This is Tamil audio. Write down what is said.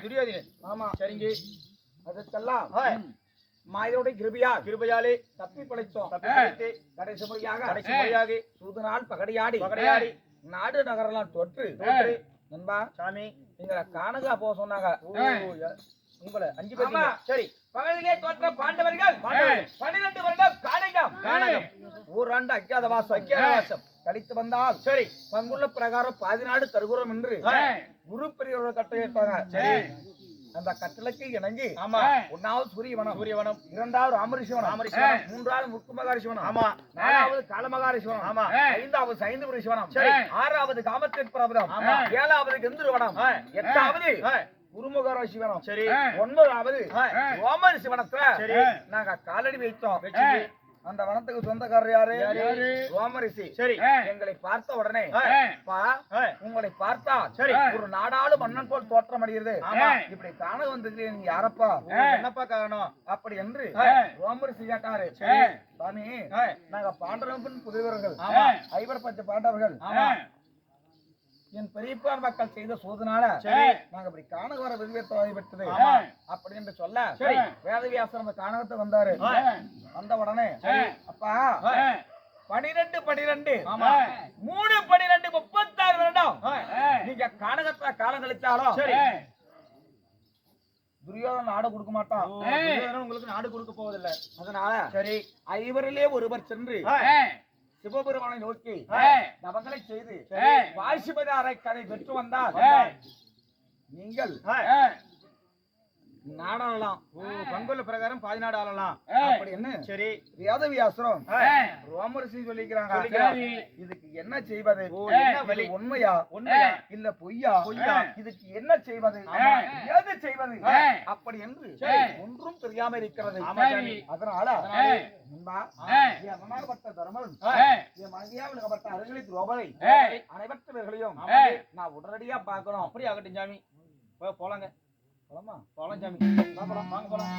துரியோதனன் ஆமா. சரிங்க. அதற்கெல்லாம் ஆ. மாயனுடைய கிருபியா கிருபையாலே தப்பி பிழைத்தோம். தப்பி பிழைத்து கடைசி முறையாக கடைசி பகடியாடி. பகடையாடி. நாடு நகரெல்லாம் தொற்று. நண்பா சாமி. எங்களை காணுகா போக சொன்னாங்க. உங்களை அஞ்சு பேர். சரி. பகலிலே தோற்ற பாண்டவர்கள். பன்னிரண்டு வருடம் காணிகம். காணகம். ஓராண்டு அக்கியாத வாசம் அக்கியாத வாசம். கழித்து வந்தால் சரி பங்குள்ள பிரகாரம் பாதி நாடு தருகிறோம் என்று. குரு பெரியவர்கள் கட்டளையிட்டாங்க சரி அந்த கட்டளைக்கு இணங்கி ஆமா ஒன்னாவது சூரியவனம் சூரியவனம் இரண்டாவது ராமரிசிவனம் ராமரிஷிவனம். மூன்றாவது முத்துமகாரிசிவனம் ஆமா நாலாவது காலமகாரிசிவனம் ஆமா ஐந்தாவது சைந்தபுரிசிவனம் சரி. ஆறாவது காமத்தேஸ்வரபுரம் ஆமா. ஏழாவது கந்தர்வனம். எட்டாவது. குருமுகார சிவனம் சரி ஒன்பதாவது ஆ. ரோமர் சிவனத்துல. நாங்க காலடி வைத்தோம். அந்த வனத்துக்கு சொந்தக்காரர் யாரு யாரு? ரோமரிசி சரி எங்களை பார்த்த உடனே. உங்களை பார்த்தா சரி. ஒரு நாடாளு மன்னன் போல் தோற்றம் அடைகிறது ஆமா. இப்படி காண வந்தது நீங்க யாரப்பா என்னப்பா காரணம் அப்படி என்று ஆ. ரோமரிசி கேட்டாரு. சாமி. நாங்க பாண்டவர்கள் புதியவர்கள் ஆமா. ஐவர் பச்சை பாண்டவர்கள் என் பெரியப்பார் மக்கள் செய்த சோதனால. நாங்க இப்படி காணக வர விதிவேற்றவாதி பெற்றது. அப்படி என்று சொல்ல சரி. வேதவியாசர் அந்த காணகத்தை வந்தாரு. வந்த உடனே. அப்பா. பனிரெண்டு பனிரெண்டு ஆமா. மூணு பனிரெண்டு முப்பத்தாறு வருடம். நீங்க காணகத்துல காலம் கழிச்சாலும் சரி துரியோதன நாடு கொடுக்க மாட்டான் உங்களுக்கு நாடு கொடுக்க போவதில்ல அதனால சரி ஐவரிலே ஒருவர் சென்று. சிவபெருமானை நோக்கி. நவங்களை செய்து. வாசிபதாரை கதை பெற்று வந்தால். நீங்கள் ஓ, பங்குள்ள பிரகாரம் பாதி நாடு ஆளலாம் அப்படின்னு சரி. வேதவியாசரம். ரோமரிசி சொல்லிக்கிறாங்க. இதுக்கு என்ன செய்வது? வழி? உண்மையா? உண்மையா? இல்ல பொய்யா? பொய்யா? இதுக்கு என்ன செய்வது. ஏது செய்வது. அப்படி என்று. ஒன்றும் தெரியாம இருக்கிறது. அதனால மகனாகப்பட்ட தர்மன் துரோபரை ஆ. அனைவர்களையும் ஆ. நான் உடனடியா பார்க்கணும் அப்படி ஆகட்டும் சாமி போலாங்க போலாமா? போலாம் சாமி போலாம். வாங்க போலாம்